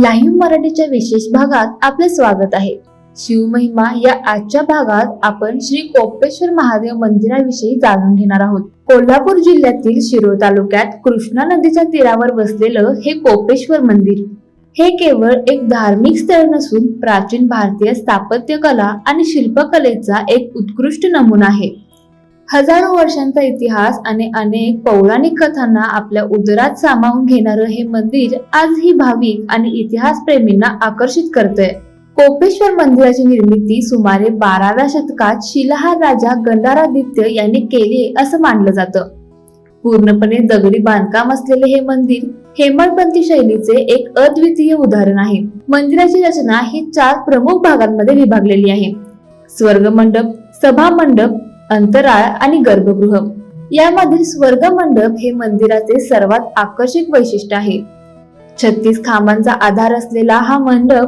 Live मराठीच्या विशेष भागात आपले स्वागत आहे. शिवमहिमा या आजच्या भागात आपण श्री कोपेश्वर महादेव मंदिराविषयी जाणून घेणार आहोत. कोल्हापूर जिल्ह्यातील शिरो तालुक्यात कृष्णा नदीच्या तीरावर बसलेलं हे कोपेश्वर मंदिर हे केवळ एक धार्मिक स्थळ नसून प्राचीन भारतीय स्थापत्यकला आणि शिल्पकलेचा एक उत्कृष्ट नमुना आहे. हजारो वर्षांचा इतिहास आणि अनेक पौराणिक कथांना आपल्या उदरात सामावून घेणारं हे मंदिर आजही भाविक आणि इतिहास प्रेमींना आकर्षित करतंय. कोपेश्वर मंदिराची निर्मिती सुमारे बाराव्या शतकात शिलाहार राजा गंडारादित्य यांनी केली असं मानलं जातं. पूर्णपणे दगडी बांधकाम असलेले हे मंदिर हेमळपंथी शैलीचे एक अद्वितीय उदाहरण आहे. मंदिराची रचना ही चार प्रमुख भागांमध्ये विभागलेली आहे. स्वर्ग मंडप सभा मंडप अंतराळ आणि गर्भगृह. यामधील स्वर्ग मंडप हे मंदिराचे सर्वात आकर्षक वैशिष्ट्य आहे. छत्तीस खांबांचा आधार असलेला हा मंडप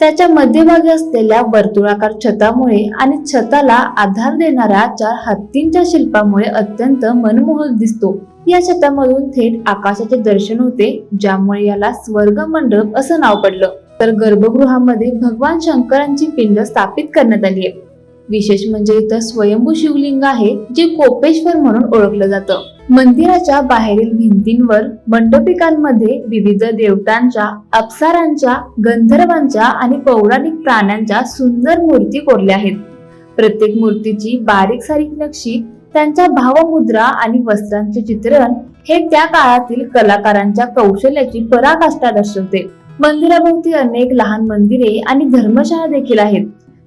त्याच्या मध्यभागी असलेल्या वर्तुळाकार छतामुळे आणि छताला आधार देणाऱ्या चार हत्तींच्या शिल्पामुळे अत्यंत मनमोहक दिसतो. या छतामधून थेट आकाशाचे दर्शन होते ज्यामुळे याला स्वर्ग मंडप असं नाव पडलं. तर गर्भगृहामध्ये भगवान शंकरांची पिंड स्थापित करण्यात आली आहे. विशेष म्हणजे इथं स्वयंभू शिवलिंग आहे जे कोपेश्वर म्हणून ओळखलं जातं. मंदिराच्या बाहेरील भिंतींवर मंडपिकांमध्ये विविध देवतांच्या अप्सरांच्या गंधर्वांच्या आणि पौराणिक प्राण्यांच्या सुंदर मूर्ती कोरल्या आहेत. प्रत्येक मूर्तीची बारीक सारीक नक्षी त्यांच्या भावमुद्रा आणि वस्त्रांचे चित्रण हे त्या काळातील कलाकारांच्या कौशल्याची पराकाष्ठा दर्शवते. मंदिराभोवती अनेक लहान मंदिरे आणि धर्मशाळा देखील आहेत.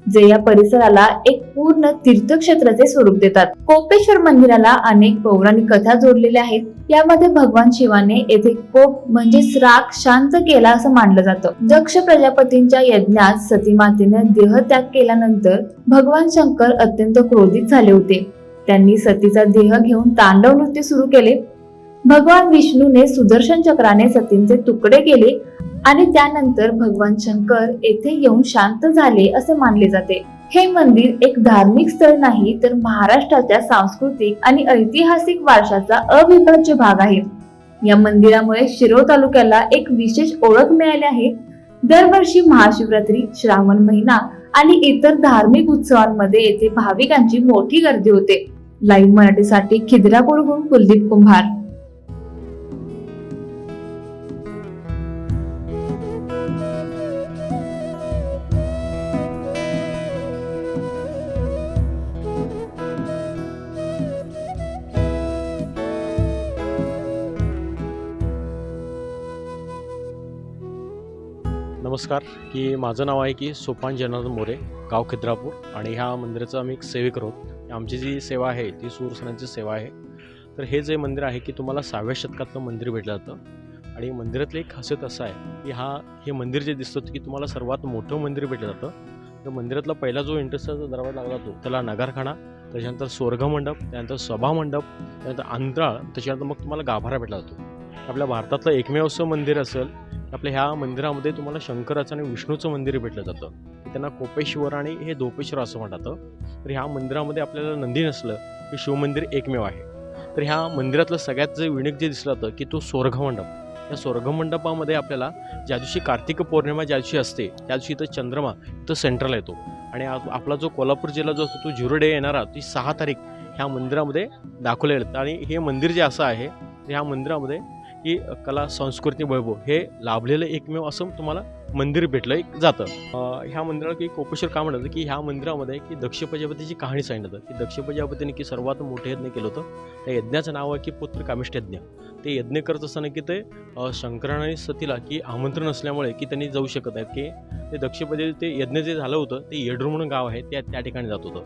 जे या परिसराला एक पूर्ण तीर्थक्षेत्राचे स्वरूप देतात. कोपेश्वर मंदिराला अनेक पौराणिक कथा जोडलेल्या आहेत. यामध्ये भगवान शिवाने येथे कोप म्हणजे राग शांत केला असं मानलं जातं. दक्ष प्रजापतींच्या यज्ञात सती मातेनं देहत्याग केल्यानंतर भगवान शंकर अत्यंत क्रोधित झाले होते. त्यांनी सतीचा देह घेऊन तांडव नृत्य सुरू केले. भगवान विष्णूने सुदर्शन चक्राने सतींचे तुकडे केले आणि त्यानंतर भगवान शंकर येथे येऊन शांत झाले असे मानले जाते. हे मंदिर एक धार्मिक स्थळ नाही तर महाराष्ट्राच्या सांस्कृतिक आणि ऐतिहासिक वारशाचा अविभाज्य भाग आहे. या मंदिरामुळे शिरोळ तालुक्याला एक विशेष ओळख मिळाली आहे. दरवर्षी महाशिवरात्री श्रावण महिना आणि इतर धार्मिक उत्सवांमध्ये येथे भाविकांची मोठी गर्दी होते. लाईव्ह मराठीसाठी खिद्रापूरहून कुलदीप कुंभार. नमस्कार की माझं नाव आहे की सोपान जनार्दन मोरे गाव खिद्रापूर आणि ह्या मंदिराचं आम्ही एक सेवेक आहोत. आमची जी सेवा आहे ती सूरसनांची सेवा आहे. तर हे जे मंदिर आहे की तुम्हाला सहाव्या शतकातलं मंदिर भेटलं जातं आणि मंदिरातलं एक खासियत असं आहे की हा हे मंदिर जे दिसतं की तुम्हाला सर्वात मोठं मंदिर भेटलं जातं तर मंदिरातला पहिला जो इंटरेस्टचा दरवाजा लागला जातो त्याला नगारखाना त्याच्यानंतर स्वर्गमंडप त्यानंतर सभामंडप त्यानंतर अंतराळ त्याच्यानंतर मग तुम्हाला गाभारा भेटला जातो आपल्या भारतातलं एकमेव असं मंदिर असेल आपल्या ह्या मंदिरामध्ये तुम्हाला शंकराचं आणि विष्णूचं मंदिर भेटलं जातं. त्यांना कोपेश्वर आणि हे दोपेश्वर असं म्हणतात. तर ह्या मंदिरामध्ये आपल्याला नंदी नसलं हे शिवमंदिर एकमेव आहे. तर ह्या मंदिरातलं सगळ्यात जे युनिक जे दिसलं जातं की तो स्वर्गमंडप. या स्वर्गमंडपामध्ये आपल्याला ज्या दिवशी कार्तिक पौर्णिमा ज्या दिवशी असते त्या दिवशी इथं चंद्रमा इथं सेंट्रल येतो. आणि आपला जो कोल्हापूर जिल्हा जो असतो तो झिरो डे येणारा ती सहा तारीख ह्या मंदिरामध्ये दाखवलेलं आणि हे मंदिर जे असं आहे तर ह्या मंदिरामध्ये की कला संस्कृती वैभव हे लाभलेलं एकमेव असं तुम्हाला मंदिर भेटलं एक जातं. ह्या मंदिराला की कोपेश्वर का म्हणतात की ह्या मंदिरामध्ये की दक्ष प्रजापतीची कहाणी सांगितलं की दक्ष प्रजापतीने की सर्वात मोठे यज्ञ केलं होतं. त्या यज्ञाचं नाव आहे की पुत्र कामिष्ट यज्ञ. ते यज्ञ करत असताना की ते अं, शंकराने आणि सतीला की आमंत्रण असल्यामुळे की त्यांनी जाऊ शकत आहेत की ते दक्ष ते यज्ञ जे झालं होतं ते येडरू म्हणून गाव आहे त्या त्या ठिकाणी जात होतं.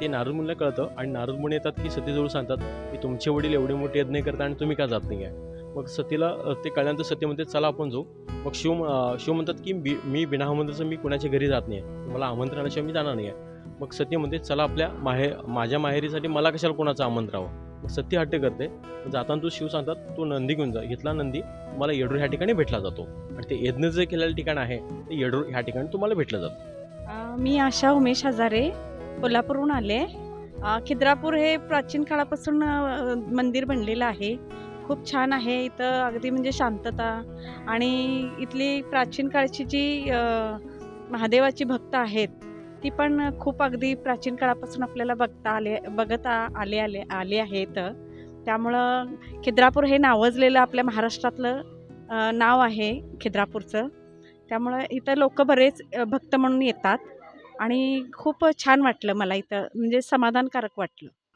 ते नारदमुनीला कळतं आणि नारदमुनी येतात की सतीजवळ सांगतात की तुमचे वडील एवढे मोठे यज्ञ करतात आणि तुम्ही का जात नाही आहे मग सतीला ते कळल्यानंतर सती म्हणते चला आपण जाऊ. मग शिव शिव म्हणतात की बी मी बिना आमंत्रणाचं मी कुणाच्या घरी जात नाही आहे मला आमंत्रणाशिवाय मी जाणार नाही आहे मग सती म्हणते चला आपल्या माहे माझ्या माहेरीसाठी मला कशाला कोणाचं आमंत्रावं मग सती हट्ट करते. जाताना तू शिव सांगतात तू नंदी घेऊन जा. घेतला नंदी मला येडूर ह्या ठिकाणी भेटला जातो. आणि ते यज्ञ जे केलेलं ठिकाण आहे ते येडूर ह्या ठिकाणी तुम्हाला भेटलं जातं. मी आशा उमेश हजारे कोल्हापूरहून आले. खिद्रापूर हे प्राचीन काळापासून मंदिर बनलेलं आहे. खूप छान आहे. इथं अगदी म्हणजे शांतता आणि इथली प्राचीन काळची जी महादेवाची भक्त आहेत ती पण खूप अगदी प्राचीन काळापासून आपल्याला बघता आले बघता आले आले आले आहेत त्यामुळं खिद्रापूर हे नावजलेलं आपल्या महाराष्ट्रातलं नाव आहे खिद्रापूरचं. त्यामुळं इथं लोक बरेच भक्त म्हणून येतात आणि खूप छान वाटलं मला इथं म्हणजे समाधानकारक वाटलं.